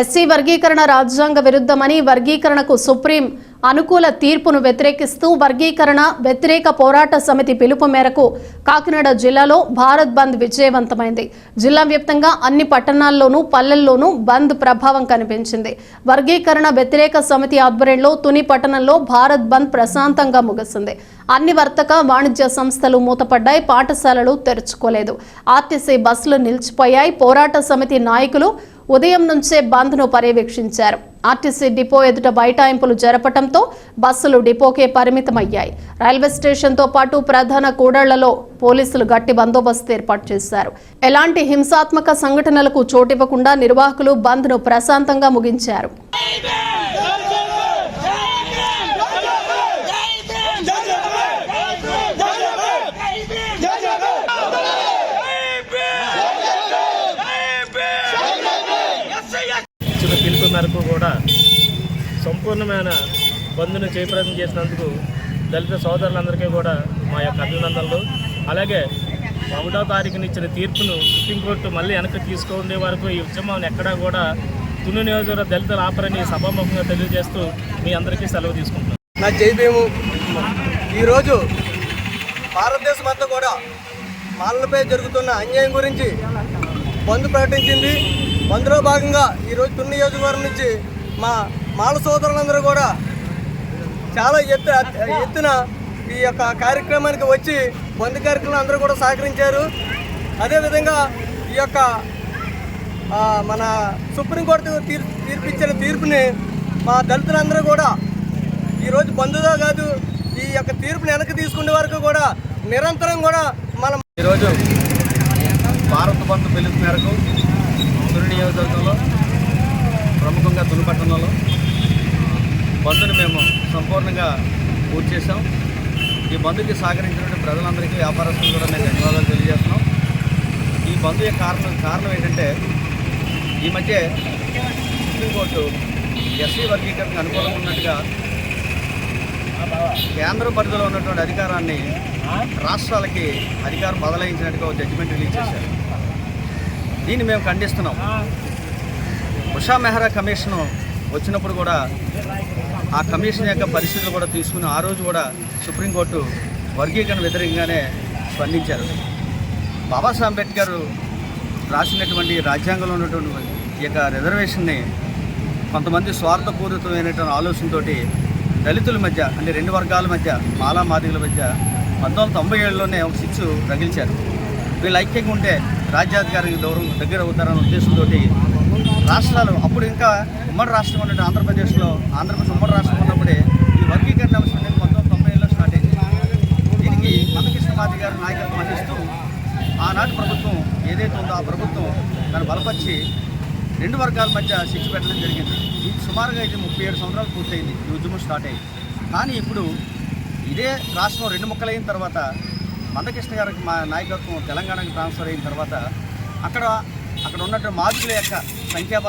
SC వర్గీకరణ రాజ్యాంగ విరుద్ధమని వర్గీకరణకు సుప్రీం అనుకూల తీర్పును వ్యతిరేకిస్తూ వర్గీకరణ వ్యతిరేక పోరాట సమితి పిలుపు మేరకు కాకినాడ జిల్లాలో భారత్ బంద్ విజయవంతమైంది. జిల్లా వ్యాప్తంగా అన్ని పట్టణాల్లోనూ పల్లెల్లోనూ బంద్ ప్రభావం కనిపించింది. వర్గీకరణ వ్యతిరేక సమితి ఆధ్వర్యంలో తుని పట్టణంలో భారత్ బంద్ ప్రశాంతంగా ముగిసింది అన్ని వర్తక వాణిజ్య సంస్థలు మూతపడ్డాయి పాఠశాలలు తెరుచుకోలేదు. ఆర్టీసీ బస్సులు నిలిచిపోయాయి. పోరాట సమితి నాయకులు ఉదయం నుంచే బంద్ను పర్యవేక్షించారు. ఆర్టీసీ డిపో ఎదుట బైఠాయింపులు జరపడంతో బస్సులు డిపోకే పరిమితమయ్యాయి. రైల్వే స్టేషన్తో పాటు ప్రధాన కూడళ్ళలో పోలీసులు గట్టి బందోబస్తు ఏర్పాటు చేశారు. ఎలాంటి హింసాత్మక సంఘటనలకు చోటివ్వకుండా నిర్వాహకులు బంద్ను ప్రశాంతంగా ముగించారు. ఇచ్చిన పిలుపు మేరకు కూడా సంపూర్ణమైన బంద్ను జయప్రదం చేసినందుకు దళిత సోదరులందరికీ కూడా మా యొక్క అభినందనలు. అలాగే ఒకటో తారీఖున ఇచ్చిన తీర్పును సుప్రీంకోర్టు మళ్ళీ వెనక్కి తీసుకుండే వరకు ఈ ఉద్యమం ఎక్కడా కూడా తుని నియోజకవర్గ దళితులు ఆపరని సభాముఖంగా తెలియజేస్తూ మీ అందరికీ సెలవు తీసుకుంటున్నాను. నా జైభీము ఈరోజు భారతదేశం అంతా కూడా మాలలపై జరుగుతున్న అన్యాయం గురించి బంద్ ప్రకటించింది. బంద్లో భాగంగా ఈరోజు తుని నియోజకవర్గం నుంచి మా మాల సోదరులందరూ కూడా చాలా ఎత్తు ఎత్తున ఈ యొక్క కార్యక్రమానికి వచ్చి బంద్ కార్యక్రమం అందరూ కూడా సహకరించారు. అదేవిధంగా ఈ యొక్క మన సుప్రీంకోర్టు తీర్ తీర్పిచ్చిన తీర్పుని మా దళితులందరూ కూడా ఈరోజు బంధుగా కాదు ఈ యొక్క తీర్పుని వెనక్కి తీసుకునే వరకు కూడా నిరంతరం కూడా మనం ఈరోజు భారత బంధు పిలుపు మేరకు తుని నియోజకవర్గంలో ప్రముఖంగా తుని పట్టణంలో. బంధుని మేము సంపూర్ణంగా పూర్తి చేసాం ఈ బంధుకి సహకరించినటువంటి ప్రజలందరికీ వ్యాపారస్తులు కూడా మేము ధన్యవాదాలు తెలియజేస్తున్నాం. ఈ బంధు యొక్క కారణం కారణం ఏంటంటే ఈ మధ్య సుప్రీంకోర్టు ఎస్సీ వర్గీకరణకు అనుకూలంగా ఉన్నట్టుగా కేంద్ర పరిధిలో ఉన్నటువంటి అధికారాన్ని రాష్ట్రాలకి అధికారం బదలాయించినట్టుగా జడ్జిమెంట్ రిలీజ్ చేశారు. దీన్ని మేము ఖండిస్తున్నాం. ఉషా మెహ్రా కమిషన్ వచ్చినప్పుడు కూడా ఆ కమిషన్ యొక్క పరిస్థితులు కూడా తీసుకుని ఆ రోజు కూడా సుప్రీంకోర్టు వర్గీకరణ వ్యతిరేకంగానే స్పందించారు. బాబాసాహెబ్ అంబేద్కర్ రాసినటువంటి రాజ్యాంగంలో ఉన్నటువంటి ఈ యొక్క రిజర్వేషన్ని కొంతమంది స్వార్థపూరితమైనటువంటి ఆలోచనతోటి దళితుల మధ్య అంటే రెండు వర్గాల మధ్య మాలా మాదిగల మధ్య పంతొమ్మిది వందల తొంభై ఏడులోనే ఒక శిక్షు రగిల్చారు. వీళ్ళు ఐక్యంగా ఉంటే రాజ్యాధికారికి దూరం దగ్గర అవుతారనే ఉద్దేశంతో రాష్ట్రాలు అప్పుడు ఇంకా ఉమ్మడి రాష్ట్రం ఉన్నట్టు ఆంధ్రప్రదేశ్లో ఆంధ్రప్రదేశ్ ఉమ్మడి రాష్ట్రం ఉన్నప్పుడే ఈ వర్గీకరణ అంశం అనేది పంతొమ్మిది తొంభైలో తొంభై స్టార్ట్ అయింది. దీనికి మందకృష్ణ మాది గారి నాయకత్వం వహిస్తూ ఆనాటి ప్రభుత్వం ఏదైతే ఉందో ఆ ప్రభుత్వం దాన్ని బలపరిచి రెండు వర్గాల మధ్య శిక్ష పెట్టడం జరిగింది. ఇది సుమారుగా ఇది ముప్పై ఏడు సంవత్సరాలు పూర్తయింది. ఈ ఉద్యమం స్టార్ట్ అయ్యి. కానీ ఇప్పుడు ఇదే రాష్ట్రం రెండు ముక్కలైన తర్వాత మందకృష్ణ గారికి మా నాయకత్వం తెలంగాణకి ట్రాన్స్ఫర్ అయిన తర్వాత అక్కడ అక్కడ ఉన్నటువంటి మార్పుల యొక్క సంఖ్యాబలం